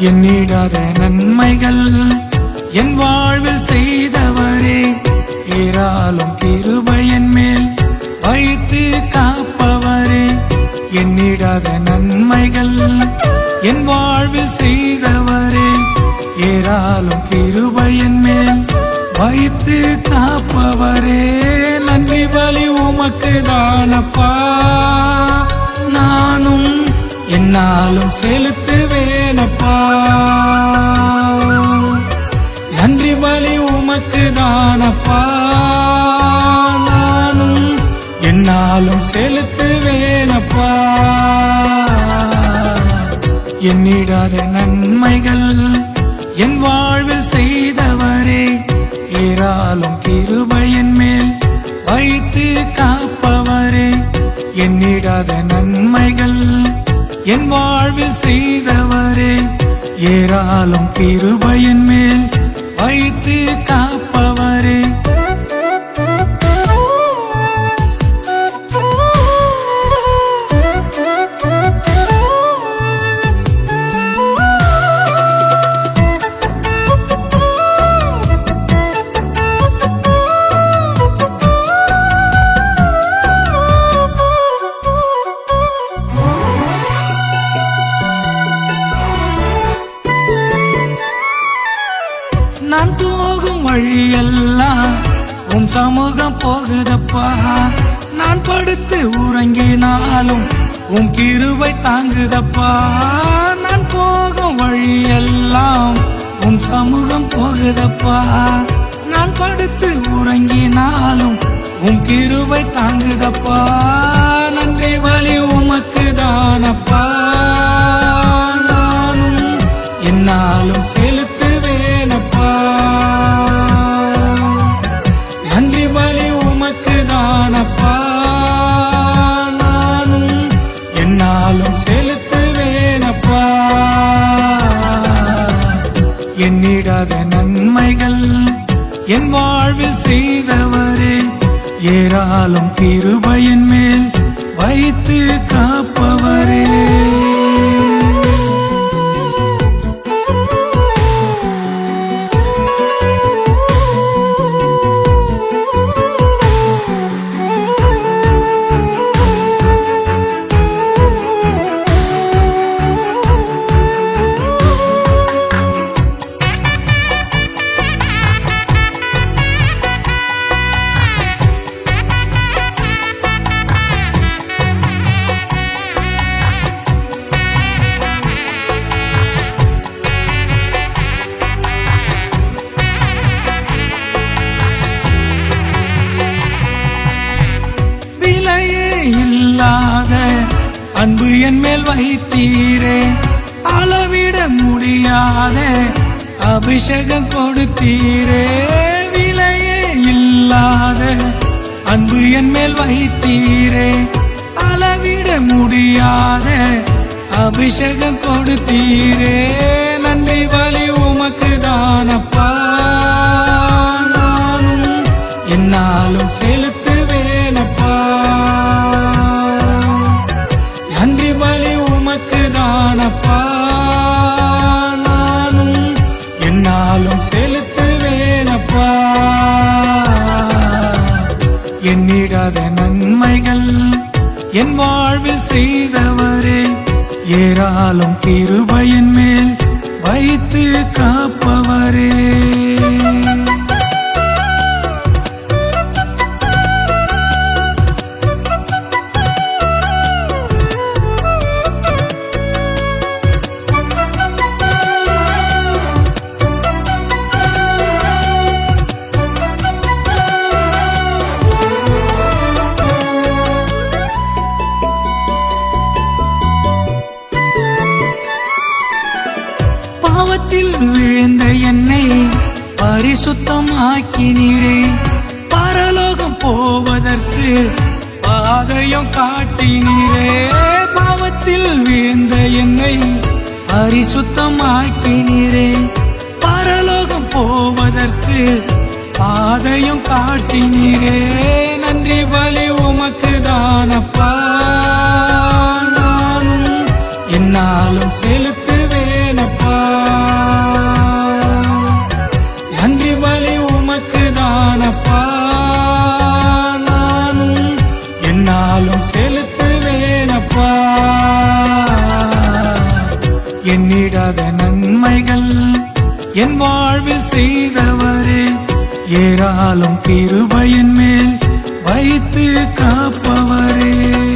எண்ணிடாத நன்மைகள் என் வாழ்வில் செய்தவரே. ஏராளும் கிருபையன் மேல் வைத்து காப்பவரே. எண்ணிடாத நன்மைகள் என் வாழ்வில் செய்தவரே. ஏராளும் கிருபையன் மேல் வைத்து காப்பவரே. நன்றி பலி உமக்கு தானப்பா. நானும் என்னாலும் செலுத்துவேனப்பா. நன்றி பலி உமக்கு தானப்பா நானும் என்னாலும் செலுத்துவேனப்பா. எண்ணிடாத நன்மைகள் என் வாழ்வில் செய்தவரே. ஏராளம் கிருபையின் மேல் வைத்து காப்பவரே. எண்ணிடாத என் வாழ்வில் செய்தவரே. ஏராளம் கிருபை வழியெல்லாம் உன் சமூகம் போகுதப்பா. நான் படுத்து உறங்கினாலும் உன் கிருவை தாங்குதப்பா. நான் போகும் வழியெல்லாம் உன் சமூகம் போகுதப்பா. நான் படுத்து உறங்கினாலும் உன் கிருவை தாங்குதப்பா. எண்ணிடாத நன்மைகள் என் வாழ்வில் செய்தவரே. ஏராளம் கிருபையின் மேல் வைத்து காப்பவரே. அன்பு என் மேல் வைத்தீரே. அளவிட முடியாத. அபிஷேகம் கொடுத்தீரே. விலையே இல்லாத. அன்பு என் மேல் வைத்தீரே. அளவிட முடியாத. அபிஷேகம் கொடுத்தீரே. நன்றி பலி உமக்கு தானப்பா. என் வாழ்வில் செய்தவரே ஏராளம் கிருபையின் மேல் வைத்து காப்பவரே. பரிசுத்தமாக்கினீரே. பரலோகம் போவதற்கு பாதையும் காட்டினீரே. பாவத்தில் வீழ்ந்த என்னை பரிசுத்தமாக்கினீரே. பரலோகம் போவதற்கு பாதையும் காட்டினீரே. நன்றி பலி உமக்கு தானப்பா. ஏராளம் கிருபையின் மேல் வைத்து காப்பவரே.